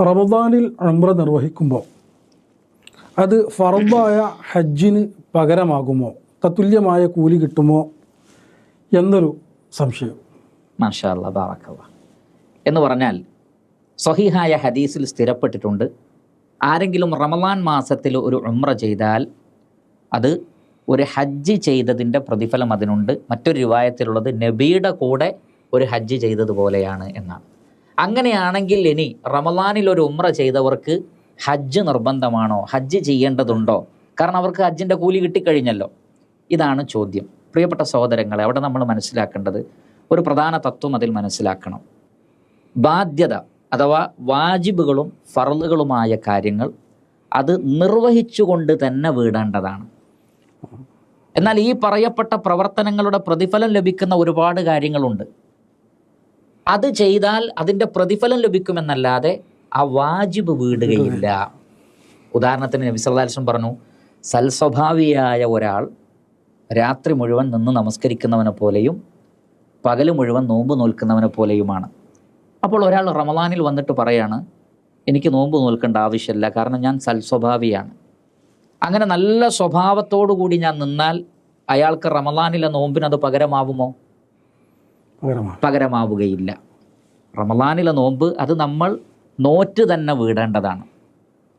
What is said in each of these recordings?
റമദാനിൽ ഉംറ നിർവഹിക്കുമ്പോൾ അത് ഫറദായ ഹജ്ജിന് പകരമാകുമോ? തത്തുല്യമായ കൂലി കിട്ടുമോ? എന്നൊരു സംശയം. മാഷാ അല്ലാ ബാറക്കല്ല. എന്ന് പറഞ്ഞാൽ സ്വഹീഹായ ഹദീസിൽ സ്ഥിരപ്പെട്ടിട്ടുണ്ട്. ആരെങ്കിലും റമദാൻ മാസത്തിൽ ഒരു ഉംറ ചെയ്താൽ അത് ഒരു ഹജ്ജ് ചെയ്തതിന്റെ പ്രതിഫലം അതിനുണ്ട്. മറ്റൊരു രൂപായത്തിലുള്ളത് നബിയുടെ കൂടെ ഒരു ഹജ്ജ് ചെയ്തതുപോലെയാണ് എന്നാണ്. അങ്ങനെയാണെങ്കിൽ ഇനി റമലാനിൽ ഒരു ഉമ്ര ചെയ്തവർക്ക് ഹജ്ജ് നിർബന്ധമാണോ? ഹജ്ജ് ചെയ്യേണ്ടതുണ്ടോ? കാരണം അവർക്ക് ഹജ്ജിന്റെ കൂലി കിട്ടിക്കഴിഞ്ഞല്ലോ. ഇതാണ് ചോദ്യം. പ്രിയപ്പെട്ട സഹോദരങ്ങളെ അവിടെ നമ്മൾ മനസ്സിലാക്കേണ്ടത് ഒരു പ്രധാന തത്വം അതിൽ മനസ്സിലാക്കണം. ബാധ്യത അഥവാ വാജിബുകളും ഫറലുകളുമായ കാര്യങ്ങൾ അത് നിർവഹിച്ചുകൊണ്ട് തന്നെ വീടേണ്ടതാണ്. എന്നാൽ ഈ പറയപ്പെട്ട പ്രവർത്തനങ്ങളുടെ പ്രതിഫലം ലഭിക്കുന്ന ഒരുപാട് കാര്യങ്ങളുണ്ട്. അത് ചെയ്താൽ അതിന്റെ പ്രതിഫലം ലഭിക്കുമെന്നല്ലാതെ ആ വാജിബ് വീടുകയില്ല. ഉദാഹരണത്തിന് നബി പറഞ്ഞു സൽസ്വഭാവിയായ ഒരാൾ രാത്രി മുഴുവൻ നിന്ന് നമസ്കരിക്കുന്നവനെ പോലെയും പകൽ മുഴുവൻ നോമ്പ് നോൽക്കുന്നവനെ പോലെയുമാണ്. അപ്പോൾ ഒരാൾ റമദാനിൽ വന്നിട്ട് പറയാണ് എനിക്ക് നോമ്പ് നോൽക്കേണ്ട ആവശ്യമില്ല കാരണം ഞാൻ സൽസ്വഭാവിയാണ്. അങ്ങനെ നല്ല സ്വഭാവത്തോടു കൂടി ഞാൻ നിന്നാൽ അയാൾക്ക് റമദാനിലെ നോമ്പിനത് പകരമാവുമോ? പകരമാവുകയില്ല. റമദാനിലെ നോമ്പ് അത് നമ്മൾ നോറ്റ് തന്നെ വീടേണ്ടതാണ്.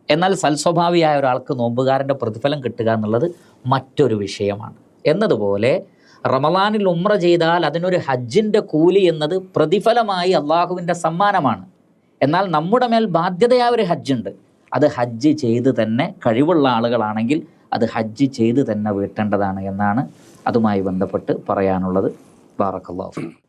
എന്നാൽ സൽസ്വഭാവിയായ ഒരാൾക്ക് നോമ്പുകാരന്റെ പ്രതിഫലം കിട്ടുക എന്നുള്ളത് മറ്റൊരു വിഷയമാണ്. എന്നതുപോലെ റമദാനിൽ ഉമ്ര ചെയ്താൽ അതിനൊരു ഹജ്ജിന്റെ കൂലി എന്നത് പ്രതിഫലമായി അള്ളാഹുവിന്റെ സമ്മാനമാണ്. എന്നാൽ നമ്മുടെ മേൽ ബാധ്യതയായ ഒരു ഹജ്ജുണ്ട്. അത് ഹജ്ജ് ചെയ്ത് തന്നെ കഴിവുള്ള ആളുകളാണെങ്കിൽ അത് ഹജ്ജ് ചെയ്ത് തന്നെ വീട്ടേണ്ടതാണ് എന്നാണ് അതുമായി ബന്ധപ്പെട്ട് പറയാനുള്ളത്. ബാറക്കല്ലാഹു